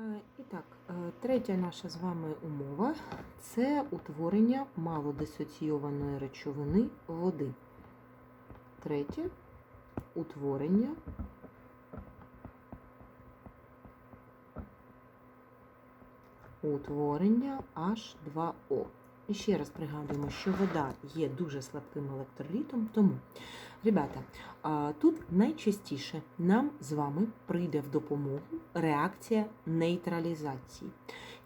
Е, І так, е, третя наша з вами умова це утворення малодисоційованої речовини води. Третє утворення утворення H2O. І ще раз пригадуємо, що вода є дуже слабким електролітом, тому, ребята, тут найчастіше нам з вами прийде в допомогу реакція нейтралізації.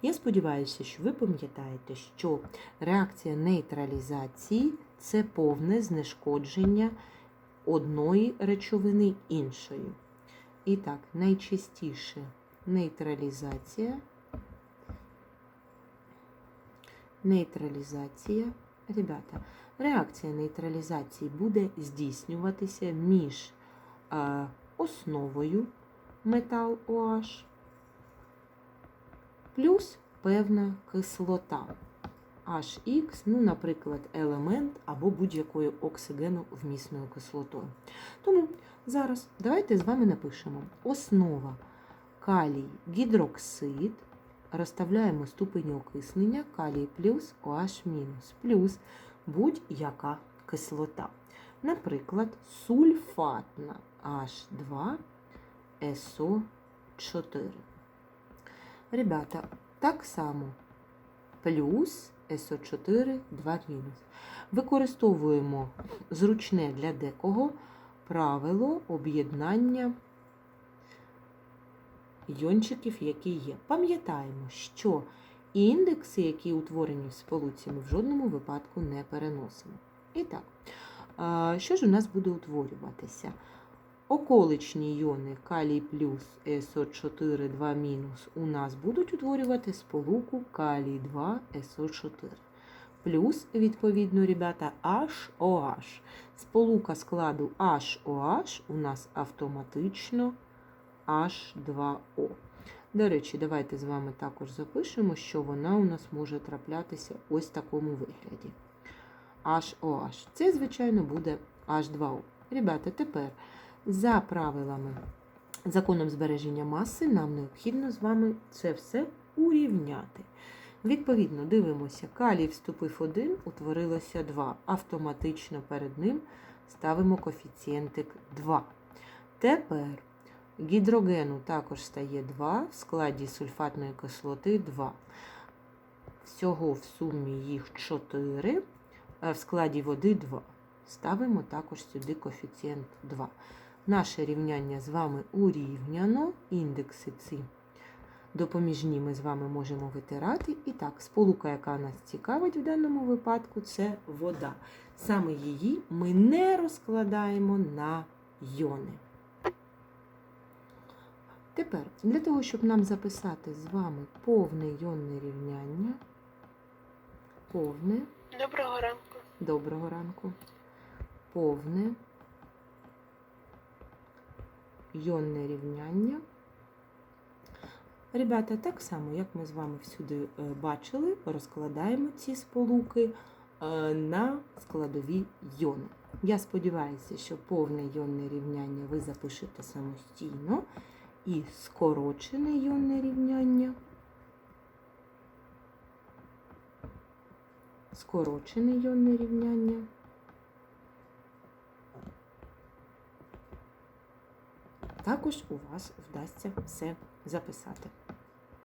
Я сподіваюся, що ви пам'ятаєте, що реакція нейтралізації це повне знешкодження одної речовини іншою. І так, найчастіше нейтралізація. Нейтралізація. Ребята, реакція нейтралізації буде здійснюватися між е, основою метал OH плюс певна кислота. HX, ну, наприклад, елемент або будь-якою оксигену вмісною кислотою. Тому зараз давайте з вами напишемо основа калій гідроксид розставляємо ступені окиснення калій плюс OH мінус, плюс будь-яка кислота. Наприклад, сульфатна H2 SO4. Ребята, так само плюс SO4 2 мінус. Використовуємо зручне для декого правило об'єднання йончиків, які є. Пам'ятаємо, що індекси, які утворені в сполуці, ми в жодному випадку не переносимо. І так, що ж у нас буде утворюватися? Околичні йони калій плюс СО4 2 мінус у нас будуть утворювати сполуку калій 2 СО4. Плюс, відповідно, ребята, HOH. Сполука складу HOH у нас автоматично H2O. До речі, давайте з вами також запишемо, що вона у нас може траплятися ось в такому вигляді. HOH. Це, звичайно, буде H2O. Ребята, тепер за правилами законом збереження маси нам необхідно з вами це все урівняти. Відповідно, дивимося, калій вступив 1, утворилося 2. Автоматично перед ним ставимо коефіцієнтик 2. Тепер Гідрогену також стає 2, в складі сульфатної кислоти 2. Всього в сумі їх 4, а в складі води 2. Ставимо також сюди коефіцієнт 2. Наше рівняння з вами урівняно, індекси ці допоміжні ми з вами можемо витирати. І так, сполука, яка нас цікавить в даному випадку, це вода. Саме її ми не розкладаємо на йони. Тепер, для того, щоб нам записати з вами повне йонне рівняння, повне, Доброго ранку. доброго ранку, повне йонне рівняння. Ребята, так само, як ми з вами всюди е, бачили, розкладаємо ці сполуки е, на складові йони. Я сподіваюся, що повне йонне рівняння ви запишете самостійно і скорочене йонне рівняння. Скорочене йонне рівняння. Також у вас вдасться все записати.